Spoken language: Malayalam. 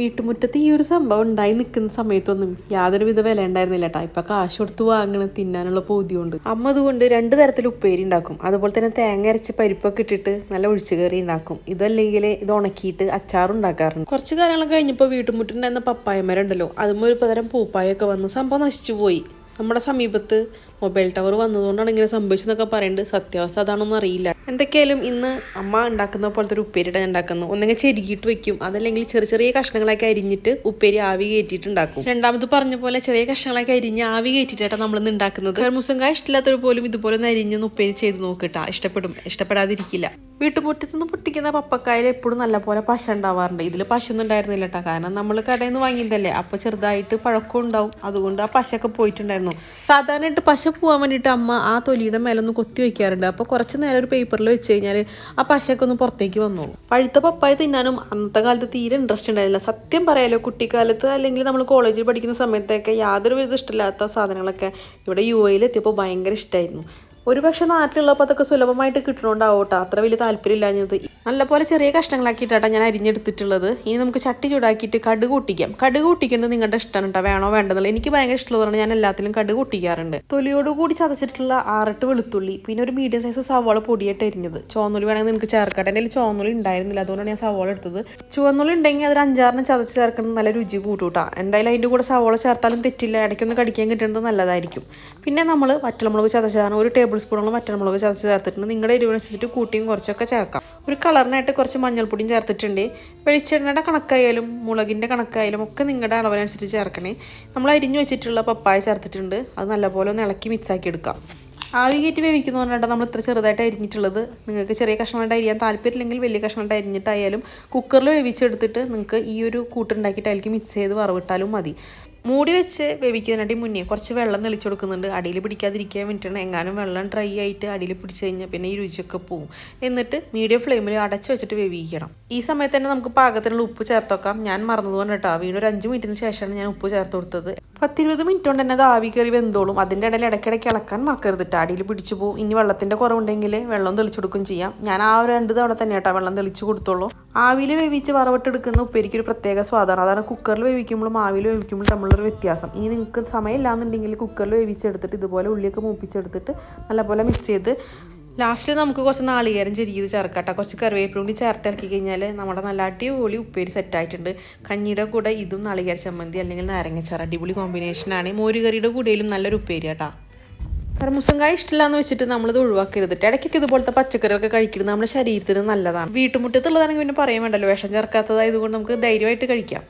വീട്ടുമുറ്റത്ത് ഈ ഒരു സംഭവം ഉണ്ടായി നിൽക്കുന്ന സമയത്തൊന്നും യാതൊരു വിധ വില ഉണ്ടായിരുന്നില്ല കേട്ടോ ഇപ്പൊ കാശ് കൊടുത്ത് വാങ്ങണ തിന്നാനുള്ള പൂതിയുണ്ട്. അമ്മ അതുകൊണ്ട് രണ്ട് തരത്തിൽ ഉപ്പേരി ഉണ്ടാക്കും. അതുപോലെ തന്നെ തേങ്ങ അരച്ച് പരിപ്പൊക്കെ ഇട്ടിട്ട് നല്ല ഒഴിച്ചു കയറി ഉണ്ടാക്കും. ഇതല്ലെങ്കിൽ ഇത് ഉണക്കിയിട്ട് അച്ചാർ ഉണ്ടാക്കാറുണ്ട്. കുറച്ച് കാലങ്ങൾ കഴിഞ്ഞപ്പോൾ വീട്ടുമുറ്റുണ്ടായിരുന്ന പപ്പായമരം ഉണ്ടല്ലോ അതും ഒരു പതരം പൂപ്പായൊക്കെ വന്ന് സംഭവം നശിച്ചു പോയി. നമ്മുടെ സമീപത്ത് മൊബൈൽ ടവർ വന്നതുകൊണ്ടാണ് ഇങ്ങനെ സംഭവിച്ചതെന്നൊക്കെ പറയുന്നുണ്ട്. സത്യാവസ്ഥ അതാണെന്ന് അറിയില്ല. എന്തൊക്കെയായാലും ഇന്ന് അമ്മ ഉണ്ടാക്കുന്ന പോലത്തെ ഒരു ഉപ്പേരിയുടെ ഉണ്ടാക്കുന്നു. ഒന്നെങ്കിൽ ചെരുകിയിട്ട് വെക്കും. അതല്ലെങ്കിൽ ചെറിയ ചെറിയ കഷ്ണങ്ങളൊക്കെ അരിഞ്ഞിട്ട് ഉപ്പേരി ആവി കയറ്റിയിട്ട് ഉണ്ടാക്കും. രണ്ടാമത് പറഞ്ഞ പോലെ ചെറിയ കഷ്ണങ്ങളൊക്കെ അരിഞ്ഞ് ആവി കയറ്റിയിട്ടാണ് നമ്മളിന്ന് ഉണ്ടാക്കുന്നത്. മുസങ്കായ ഇഷ്ടമില്ലാത്തവർ പോലും ഇതുപോലെ ഒന്ന് അരിഞ്ഞ് ഉപ്പേരി ചെയ്ത് നോക്കിട്ടാ. ഇഷ്ടപ്പെടും. ഇഷ്ടപ്പെടാതിരിക്കില്ല. വീട്ടുമുറ്റത്ത് നിന്ന് പൊട്ടിക്കുന്ന പപ്പക്കായൽ എപ്പോഴും നല്ലപോലെ പശ ഉണ്ടാവാറുണ്ട്. ഇതിൽ പശയൊന്നും ഉണ്ടായിരുന്നില്ല കേട്ടോ കാരണം നമ്മൾ കടയിൽ നിന്ന് വാങ്ങിയതല്ലേ. അപ്പോൾ ചെറുതായിട്ട് പഴക്കം ഉണ്ടാവും. അതുകൊണ്ട് ആ പശയൊക്കെ പോയിട്ടുണ്ടായിരുന്നു. സാധാരണയായിട്ട് പശ പോകാൻ വേണ്ടിയിട്ട് അമ്മ ആ തൊലിയുടെ മേലൊന്ന് കൊത്തി വയ്ക്കാറുണ്ട് അപ്പോൾ കുറച്ച് നേരം ഒരു പേപ്പറിൽ വെച്ച് കഴിഞ്ഞാൽ ആ പശയൊക്കെ ഒന്ന് പുറത്തേക്ക് വന്നോളൂ. പഴുത്ത പപ്പായ തിന്നാനും അന്നത്തെ കാലത്ത് തീരെ ഇൻട്രസ്റ്റ് ഉണ്ടായില്ല സത്യം പറയാലോ കുട്ടിക്കാലത്ത് അല്ലെങ്കിൽ നമ്മൾ കോളേജിൽ പഠിക്കുന്ന സമയത്തൊക്കെ യാതൊരു വിധ ഇഷ്ടമില്ലാത്ത സാധനങ്ങളൊക്കെ ഇവിടെ യു എയിൽ എത്തിയപ്പോൾ ഭയങ്കര ഇഷ്ടമായിരുന്നു ഒരു പക്ഷേ നാട്ടിലുള്ളപ്പോൾ അതൊക്കെ സുലഭമായിട്ട് കിട്ടണോണ്ടാവട്ടെ. കേട്ടോ അത്ര വലിയ താല്പര്യമില്ലാഞ്ഞത്. നല്ലപോലെ ചെറിയ കഷ്ണങ്ങളാക്കിയിട്ടാണ് ഞാൻ അരിഞ്ഞെടുത്തിട്ടുള്ളത്. ഇനി നമുക്ക് ചട്ടി ചൂടാക്കിയിട്ട് കടുക് കൂട്ടിക്കാം. കടുക് കൂട്ടിക്കുന്നത് നിങ്ങളുടെ ഇഷ്ടമാണ് കേട്ടോ വേണോ വേണ്ടെന്നുള്ളത് എനിക്ക് ഭയങ്കര ഇഷ്ടമുള്ളതാണ് ഞാൻ എല്ലാത്തിലും കടുക് കൂട്ടിക്കാറുണ്ട്. തൊലിയോടുകൂടി ചതച്ചിട്ടുള്ള ആറെട്ട് വെളുത്തുള്ളി പിന്നെ ഒരു മീഡിയം സൈസ് സവാള പൊടിയായിട്ട് അരിഞ്ഞത്. ചുവന്നുള്ളി വേണമെങ്കിൽ നിങ്ങൾക്ക് ചേർക്കട്ടെ എന്റെ ചോന്നുള്ളി ഉണ്ടായിരുന്നില്ല. അതുകൊണ്ടാണ് ഞാൻ സവാള എടുത്തത്. ചുവന്നുള്ളി ഉണ്ടെങ്കിൽ അതൊരു അഞ്ചാറിന് ചതച്ച് ചേർക്കുന്നത് നല്ല രുചി കൂട്ടൂട്ടാ. എന്തായാലും അതിന്റെ കൂടെ സവാള ചേർത്താലും തെറ്റില്ല. ഇടയ്ക്കൊന്ന് കടിക്കാൻ കിട്ടുന്നത് നല്ലതായിരിക്കും. പിന്നെ നമ്മൾ വറ്റൽമുളക് ചതച്ചതാണ്. ഒരു ടേബിൾ സ്പൂണോളം വറ്റൽമുളക് ചതച്ച് ചേർത്തിട്ടുണ്ട്. നിങ്ങളുടെ എരിവിനനുസരിച്ചിട്ട് കൂട്ടിയും കുറച്ചൊക്കെ ചേർക്കാം. ഒരു കളറിനായിട്ട് കുറച്ച് മഞ്ഞൾപ്പൊടിയും ചേർത്തിട്ടുണ്ട്. വെളിച്ചെണ്ണയുടെ കണക്കായാലും മുളകിന്റെ കണക്കായാലും ഒക്കെ നിങ്ങളുടെ അളവിനനുസരിച്ച് ചേർക്കണേ. നമ്മൾ അരിഞ്ഞു വെച്ചിട്ടുള്ള പപ്പായ ചേർത്തിട്ടുണ്ട്. അത് നല്ലപോലെ ഒന്ന് ഇളക്കി മിക്സാക്കി എടുക്കാം. ആവി കയറ്റി വേവിക്കുന്നതുകൊണ്ടാണ് നമ്മൾ ഇത്ര ചെറുതായിട്ട് അരിഞ്ഞിട്ടുള്ളത്. നിങ്ങൾക്ക് ചെറിയ കഷ്ണമായിട്ട് അരിയാൻ താല്പര്യമില്ലെങ്കിൽ വലിയ കഷ്ണമായിട്ട് അരിഞ്ഞിട്ടായാലും കുക്കറിൽ വേവിച്ചെടുത്തിട്ട് നിങ്ങൾക്ക് ഈ ഒരു കൂട്ടുണ്ടാക്കിയിട്ട് അതിലേക്ക് മിക്സ് ചെയ്ത് വറവിട്ടാലും മതി. മൂടി വെച്ച് വേവിക്കുന്നതിനായിട്ട് മുന്നേ കുറച്ച് വെള്ളം തെളിച്ചു കൊടുക്കുന്നുണ്ട്. അടിയിൽ പിടിക്കാതിരിക്കാൻ വേണ്ടിയിട്ടാണ് എങ്ങാനും വെള്ളം ഡ്രൈ ആയിട്ട് അടിയിൽ പിടിച്ച് കഴിഞ്ഞാൽ പിന്നെ ഈ രുചിയൊക്കെ പോവും. എന്നിട്ട് മീഡിയം ഫ്ലെയിമിൽ അടച്ച് വെച്ചിട്ട് വേവിക്കണം. ഈ സമയത്ത് തന്നെ നമുക്ക് പാകത്തിനുള്ള ഉപ്പ് ചേർത്ത് വെക്കാം. ഞാൻ മറന്നതുകൊണ്ട് കേട്ടോ. വീണ്ടും ഒരു അഞ്ച് മിനിറ്റിന് ശേഷമാണ് ഞാൻ ഉപ്പ് ചേർത്ത് കൊടുത്തത്. പത്തിരുപത് മിനിറ്റ് കൊണ്ട് തന്നെ അത് ആവി കയറി വെന്തോളും. അതിന്റെ ഇടയിൽ ഇടയ്ക്കിടയ്ക്ക് ഇളക്കാൻ മറക്കരുത് കേട്ടോ അടിയിൽ പിടിച്ചു പോകും ഇനി വെള്ളത്തിന്റെ കുറവുണ്ടെങ്കിൽ വെള്ളം തെളിച്ചു ചെയ്യാം. ഞാൻ ആ ഒരു രണ്ട് തവണ തന്നെ കേട്ടോ വെള്ളം തെളിച്ചു കൊടുത്തോളൂ. ആവിയിൽ വേവിച്ച് വറവിട്ടെടുക്കുന്ന ഉപ്പേരിക്ക് ഒരു പ്രത്യേക സ്വാദാണ്. അതാണ് കുക്കറിൽ വേവിക്കുമ്പോഴും ആവിയിൽ വേവിക്കുമ്പോഴും തമ്മിലൊരു വ്യത്യാസം. ഇനി നിങ്ങൾക്ക് സമയമില്ലാന്നുണ്ടെങ്കിൽ കുക്കറിൽ വേവിച്ചെടുത്തിട്ട് ഇതുപോലെ ഉള്ളിയൊക്കെ മൂപ്പിച്ചെടുത്തിട്ട് നല്ലപോലെ മിക്സ് ചെയ്ത് ലാസ്റ്റിൽ നമുക്ക് കുറച്ച് നാളികേരം ചെരിയത് ചേർക്കട്ടെ. കുറച്ച് കറിവേപ്പിലും കൂടി ചേർത്ത് ഇറക്കി കഴിഞ്ഞാൽ നമ്മുടെ നല്ല അടിപൊളി ഉപ്പേരി സെറ്റായിട്ടുണ്ട് കഞ്ഞിയുടെ കൂടെ ഇതും നാളികേര ചമ്മന്തി അല്ലെങ്കിൽ നാരങ്ങച്ചാറ് അടിപൊളി കോമ്പിനേഷനാണ് മോരുകറിയുടെ കൂടെയും നല്ലൊരു ഉപ്പേരി കേട്ടോ കാരണം മുസങ്കായ ഇഷ്ടമില്ലാന്ന് വെച്ചിട്ട് നമ്മളിത് ഒഴിവാക്കരുത് ഇടയ്ക്കൊക്കെ ഇതുപോലത്തെ പച്ചക്കറികളൊക്കെ കഴിക്കുന്നത് നമ്മുടെ ശരീരത്തിന് നല്ലതാണ്. വീട്ടുമുറ്റത്തുള്ളതാണെങ്കിൽ പിന്നെ പറയാൻ വേണ്ടല്ലോ വിഷം ചേർക്കാത്തതായതുകൊണ്ട് നമുക്ക് ധൈര്യമായിട്ട് കഴിക്കാം.